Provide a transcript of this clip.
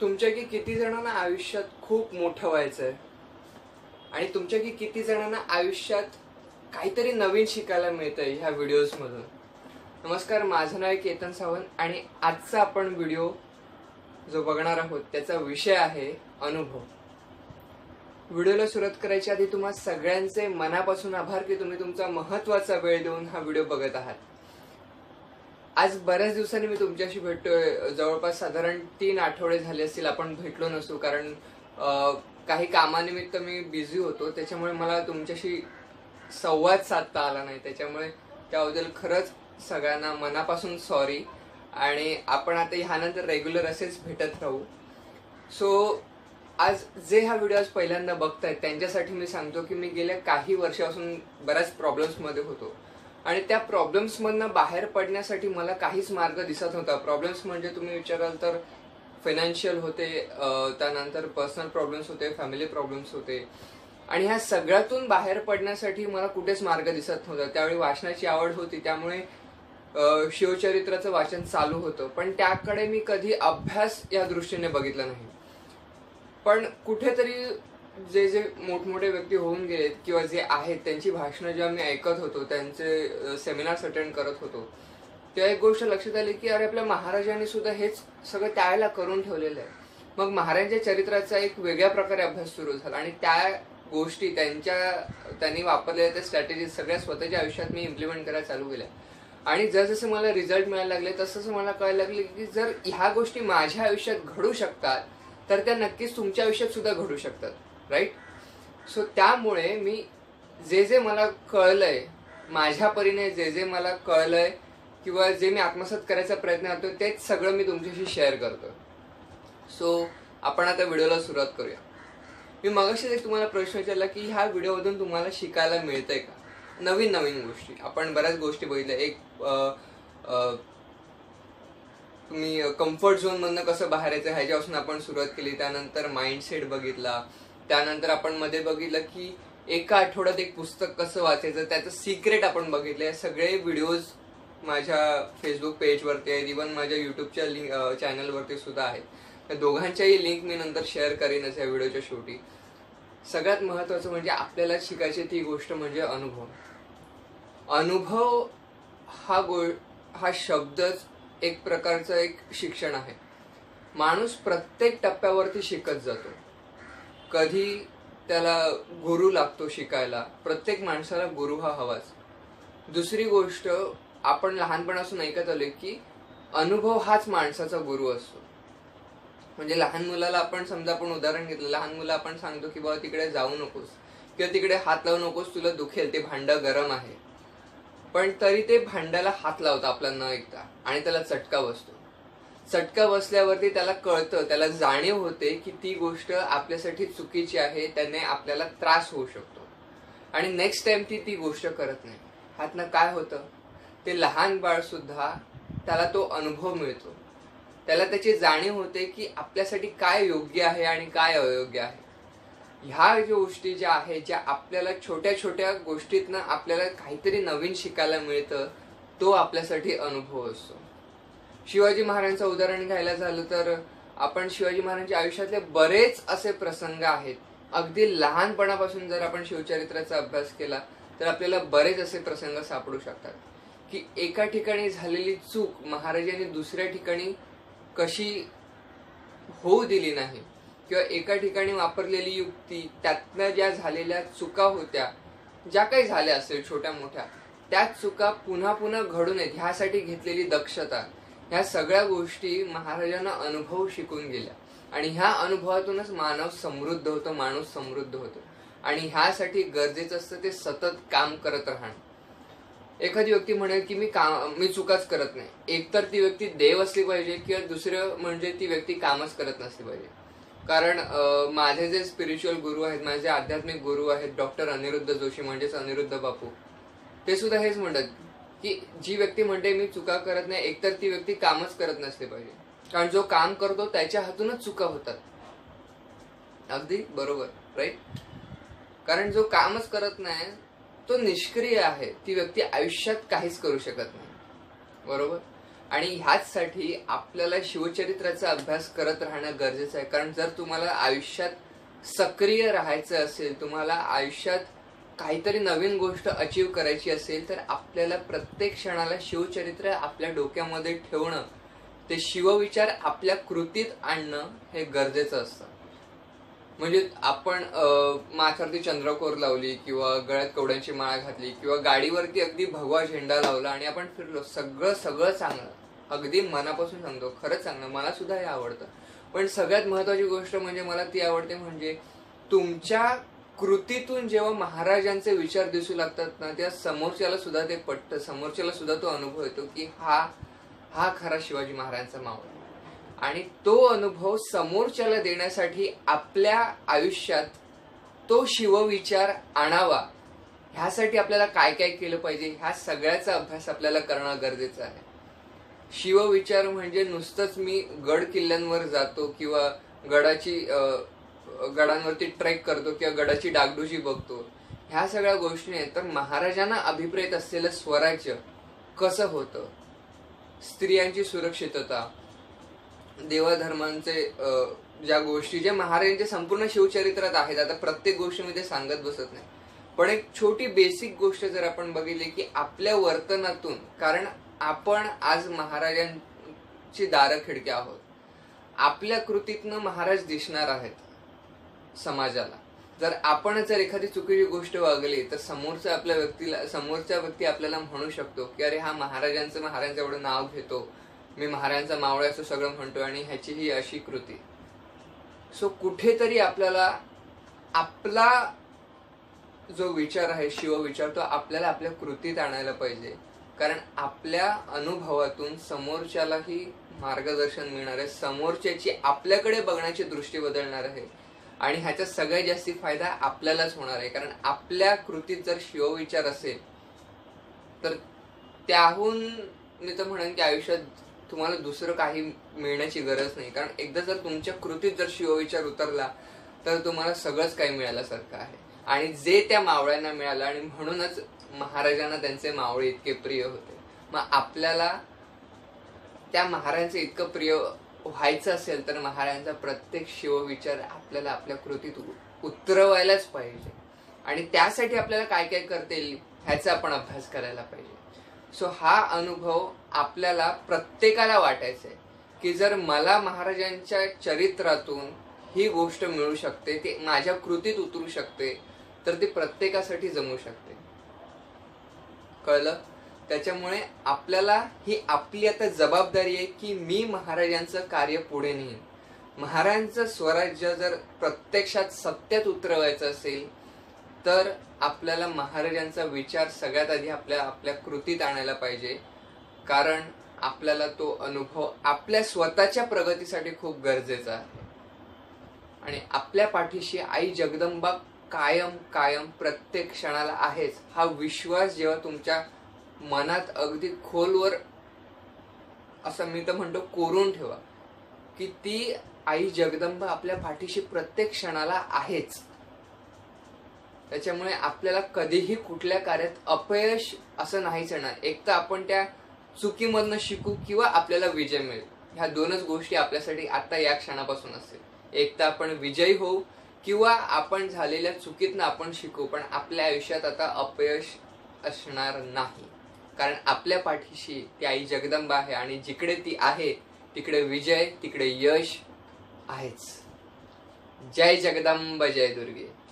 तुमच्या की किती जणांना आयुष्यात खूप मोठं व्हायचंय? आणि तुमच्या की किती जणांना आयुष्यात काहीतरी नवीन शिकायला मिळतंय ह्या व्हिडिओज मधून नमस्कार माझं नाव आहे केतन सावंत आणि आजचा आपण व्हिडिओ जो बघणार आहोत त्याचा विषय आहे अनुभव. व्हिडिओला सुरुवात करायच्या आधी तुम्हा सगळ्यांचे मनापासून आभार की तुम्ही तुमचा महत्त्वाचा वेळ देऊन हा व्हिडिओ बघत आहात. आज बऱ्याच दिवसांनी मी तुमच्याशी भेटतोय. जवळपास साधारण तीन आठवडे झाले असतील आपण भेटलो नसू कारण काही कामानिमित्त मी बिझी होतो. त्याच्यामुळे मला तुमच्याशी संवाद साधता आला नाही. त्याच्यामुळे त्याबद्दल खरंच सगळ्यांना मनापासून सॉरी आणि आपण आता ह्यानंतर रेग्युलर असेच भेटत राहू. सो आज जे हा व्हिडिओ आज पहिल्यांदा बघतायत त्यांच्यासाठी मी सांगतो की मी गेल्या काही वर्षापासून बऱ्याच प्रॉब्लेम्समध्ये होतो. आणि त्या प्रॉब्लेम्समधनं बाहेर पडण्यासाठी मला काहीच मार्ग दिसत नव्हता. प्रॉब्लेम्स म्हणजे तुम्ही विचाराल तर फायनान्शियल होते त्यानंतर पर्सनल प्रॉब्लेम्स होते फॅमिली प्रॉब्लेम्स होते. आणि ह्या सगळ्यातून बाहेर पडण्यासाठी मला कुठेच मार्ग दिसत नव्हता. त्यावेळी वाचनाची आवड होती त्यामुळे शिवचरित्राचं वाचन चालू होतं. पण त्याकडे मी कधी अभ्यास या दृष्टीने बघितला नाही. पण कुठेतरी जे जे मोठमोठे व्यक्ती होऊन गेलेत किंवा जे आहेत त्यांची भाषणं जेव्हा मी ऐकत होतो त्यांचे सेमिनार्स अटेंड करत होतो तेव्हा एक गोष्ट लक्षात आली की अरे आपल्या महाराजांनी सुद्धा हेच सगळं त्यावेळेला करून ठेवलेलं आहे. मग महाराजांच्या चरित्राचा एक वेगळ्या प्रकारे अभ्यास सुरू झाला आणि त्या गोष्टी त्यांच्या त्यांनी वापरलेल्या त्या स्ट्रॅटेजी सगळ्या स्वतःच्या आयुष्यात मी इम्प्लिमेंट करायला चालू केल्या. आणि जसजसे मला रिझल्ट मिळायला लागले तसं मला कळायला लागले की जर ह्या गोष्टी माझ्या आयुष्यात घडू शकतात तर त्या नक्कीच तुमच्या आयुष्यात सुद्धा घडू शकतात. राईट सो त्यामुळे मी जे जे मला कळलंय माझ्या परीने जे जे मला कळलंय किंवा जे मी आत्मसात करायचा प्रयत्न करतो तेच सगळं मी तुमच्याशी शेअर करतो सो आपण आता व्हिडिओला सुरुवात करूया. मी मगाशीच एक तुम्हाला प्रश्न विचारला की ह्या व्हिडिओमधून तुम्हाला शिकायला मिळतंय का? नवीन नवीन गोष्टी. आपण बऱ्याच गोष्टी बघितल्या. एक तुम्ही कम्फर्ट झोनमधनं कसं बाहेर यायचं ह्याच्यापासून आपण सुरुवात केली. त्यानंतर माइंडसेट बघितला. त्यानंतर आपण मध्ये बघितलं की एका आठवड्यात एक पुस्तक कसं वाचायचं त्याचं सिक्रेट आपण बघितलं सगळे व्हिडिओज माझ्या फेसबुक पेजवरती आहेत. इवन माझ्या युट्यूबच्या लिंक चॅनलवरती सुद्धा आहेत. त्या दोघांच्याही लिंक मी नंतर शेअर करीनच या व्हिडिओच्या शेवटी सगळ्यात महत्वाचं म्हणजे आपल्याला शिकायची ती गोष्ट म्हणजे अनुभव. अनुभव हा गो हा शब्दच एक प्रकारचं एक शिक्षण आहे. माणूस प्रत्येक टप्प्यावरती शिकत जातो. कधी त्याला गुरु लागतो शिकायला. प्रत्येक माणसाला गुरु हा हवाच. दुसरी गोष्ट आपण लहानपणापासून ऐकत आलो की अनुभव हाच माणसाचा गुरु असतो. म्हणजे लहान मुलाला आपण समजा आपण उदाहरण घेतलं लहान मुलं आपण सांगतो की बाबा तिकडे जाऊ नकोस किंवा तिकडे हात लावू नकोस तुला दुखेल ते भांडं गरम आहे. पण तरी ते भांड्याला हात लावतं आपला न ऐकता आणि त्याला चटका बसतो. चटका बसल्यावरती त्याला कळतं त्याला जाणीव होते की ती गोष्ट आपल्यासाठी चुकीची आहे त्याने आपल्याला त्रास होऊ शकतो. आणि नेक्स्ट टाइम ती ती गोष्ट करत नाही. ह्यातनं काय होतं? ते लहान बाळ सुद्धा त्याला तो अनुभव मिळतो. त्याला त्याची जाणीव होते की आपल्यासाठी काय योग्य आहे आणि काय अयोग्य आहे. ह्या ज्या गोष्टी ज्या आहेत ज्या आपल्याला छोट्या छोट्या गोष्टीतनं आपल्याला काहीतरी नवीन शिकायला मिळतं तो आपल्यासाठी अनुभव असतो. शिवाजी महाराजांचं उदाहरण घ्यायला झालं तर आपण शिवाजी महाराजांच्या आयुष्यातले बरेच असे प्रसंग आहेत. अगदी लहानपणापासून जर आपण शिवचरित्राचा अभ्यास केला तर आपल्याला बरेच असे प्रसंग सापडू शकतात. की एका ठिकाणी झालेली चूक महाराजांनी दुसऱ्या ठिकाणी कशी होऊ दिली नाही किंवा एका ठिकाणी वापरलेली युक्ती त्यातनं ज्या झालेल्या चुका होत्या ज्या काही झाल्या असेल छोट्या मोठ्या त्या चुका पुन्हा पुन्हा घडू नयेत. ह्यासाठी घेतलेली दक्षता ह्या सगळ्या गोष्टी महाराजांना अनुभव शिकून गेल्या. आणि ह्या अनुभवातूनच मानव समृद्ध होतो माणूस समृद्ध होतो. आणि ह्यासाठी गरजेचं असतं ते सतत काम करत राहणं. एखादी व्यक्ती म्हणेल की मी काम मी चुकाच करत नाही. एकतर ती व्यक्ती देव असली पाहिजे किंवा दुसरं म्हणजे ती व्यक्ती कामच करत नसली पाहिजे. कारण माझे जे स्पिरिच्युअल गुरु आहेत माझे आध्यात्मिक गुरु आहेत डॉक्टर अनिरुद्ध जोशी म्हणजेच अनिरुद्ध बापू ते सुद्धा हेच म्हणतात की जी व्यक्ती म्हणते मी चुका करत नाही एकतर ती व्यक्ती कामच करत नसली पाहिजे. कारण जो काम करतो त्याच्या हातूनच चुका होतात. अगदी बरोबर राईट कारण जो कामच करत नाही तो निष्क्रिय आहे. ती व्यक्ती आयुष्यात काहीच करू शकत नाही. बरोबर? आणि ह्याचसाठी आपल्याला शिवचरित्राचा अभ्यास करत राहणं गरजेचं आहे. कारण जर तुम्हाला आयुष्यात सक्रिय राहायचं असेल तुम्हाला आयुष्यात काहीतरी नवीन गोष्ट अचीव करायची असेल तर आपल्याला प्रत्येक क्षणाला शिवचरित्र आपल्या डोक्यामध्ये ठेवणं ते शिवविचार आपल्या कृतीत आणणं हे गरजेचं असतं. म्हणजे आपण अं, माथ्यावरती चंद्रकोर लावली किंवा गळ्यात कवड्यांची माळ घातली किंवा गाडीवरती अगदी भगवा झेंडा लावला आणि आपण फिरलो सगळं सगळं चांगलं. अगदी मनापासून सांगतो खरंच चांगलं मला सुद्धा हे आवडतं. पण सगळ्यात महत्वाची गोष्ट म्हणजे मला ती आवडते म्हणजे तुमच्या कृतीतून जेव्हा महाराजांचे विचार दिसू लागतात ना त्या समोरच्याला सुद्धा ते पटतं समोरच्याला सुद्धा तो अनुभव येतो की हा हा खरा शिवाजी महाराजांचा मावळा आणि तो अनुभव समोरच्याला देण्यासाठी आपल्या आयुष्यात तो शिवविचार आणावा. ह्यासाठी आपल्याला काय काय केलं पाहिजे ह्या सगळ्याचा अभ्यास आपल्याला करणं गरजेचं आहे. शिवविचार म्हणजे नुसतंच मी गड किल्ल्यांवर जातो किंवा गडाची गडांवरती ट्रेक करतो किंवा गडाची डागडुजी बघतो. ह्या सगळ्या गोष्टी आहेत तर महाराजांना अभिप्रेत असलेलं स्वराज्य कसं होतं? स्त्रियांची सुरक्षितता देवाधर्मांचे ज्या गोष्टी ज्या महाराजांच्या संपूर्ण शिवचरित्रात आहेत आता प्रत्येक गोष्टीमध्ये सांगत बसत नाही. पण एक छोटी बेसिक गोष्ट जर आपण बघितली की आपल्या वर्तनातून कारण आपण आज महाराजांची दारं खिडक्या आहोत. आपल्या कृतीतनं महाराज दिसणार आहेत. समाजाला. जर आपण जर एखादी चुकीची गोष्ट वागली तर समोरच्या आपल्या व्यक्तीला समोरच्या व्यक्ती आपल्याला म्हणू शकतो की अरे हा महाराजांचं महाराजांचं एवढं नाव घेतो. मी महाराजांचा मावळा असं सगळं म्हणतो आणि ह्याची ही अशी कृती. सो कुठेतरी आपल्याला आपला जो विचार आहे शिव विचार तो आपल्याला आपल्या कृतीत आणायला पाहिजे. कारण आपल्या अनुभवातून समोरच्यालाही मार्गदर्शन मिळणार आहे समोरच्याची आपल्याकडे बघण्याची दृष्टी बदलणार आहे. आणि ह्याचा सगळ्यात जास्ती फायदा आपल्यालाच होणार आहे. कारण आपल्या कृतीत जर शिवविचार असेल तर त्याहून मी तर म्हणेन की आयुष्यात तुम्हाला दुसरं काही मिळण्याची गरज नाही. कारण एकदा जर तुमच्या कृतीत जर शिवविचार उतरला तर तुम्हाला सगळंच काही मिळाल्यासारखं आहे. आणि जे त्या मावळ्यांना मिळालं आणि म्हणूनच महाराजांना त्यांचे मावळे इतके प्रिय होते. मग आपल्याला त्या महाराजांचे इतकं प्रिय व्हायचं असेल तर महाराजांचा प्रत्येक शिवविचार आपल्याला आपल्या कृतीत उ- उतरवायलाच पाहिजे. आणि त्यासाठी आपल्याला काय काय करता येईल ह्याचा आपण अभ्यास करायला पाहिजे. सो हा अनुभव आपल्याला प्रत्येकाला वाटायचा आहे की जर मला महाराजांच्या चरित्रातून ही गोष्ट मिळू शकते ती माझ्या कृतीत उतरू शकते तर ती प्रत्येकासाठी जमू शकते. कळलं? त्याच्यामुळे आपल्याला ही आपली आता जबाबदारी आहे की मी महाराजांचं कार्य पुढे नेईन. महाराजांचं स्वराज्य जर प्रत्यक्षात सत्यात उतरवायचं असेल तर आपल्याला महाराजांचा विचार सगळ्यात आधी आपल्या आपल्या कृतीत आणायला पाहिजे. कारण आपल्याला तो अनुभव आपल्या स्वतःच्या प्रगतीसाठी खूप गरजेचा आहे. आणि आपल्या पाठीशी आई जगदंबा कायम कायम प्रत्येक क्षणाला आहेच. हा विश्वास जेव्हा तुमच्या मनात अगदी खोलवर असं मी तर म्हणतो कोरून ठेवा. की ती आई जगदंबा आपल्या पाठीशी प्रत्येक क्षणाला आहेच. त्याच्यामुळे आपल्याला कधीही कुठल्या कार्यात अपयश असं नाहीच येणार एक तर आपण त्या चुकीमधनं शिकू किंवा आपल्याला विजय मिळेल. ह्या दोनच गोष्टी आपल्यासाठी आता या क्षणापासून असतील. एक तर आपण विजयी होऊ किंवा आपण झालेल्या चुकीतनं आपण शिकू पण आपल्या आयुष्यात आता अपयश असणार नाही. कारण आपल्या पाठीशी ती आई जगदंबा आहे आणि जिकडे ती आहे तिकडे विजय तिकडे यश आहेच. जय जगदंब जय दुर्गे.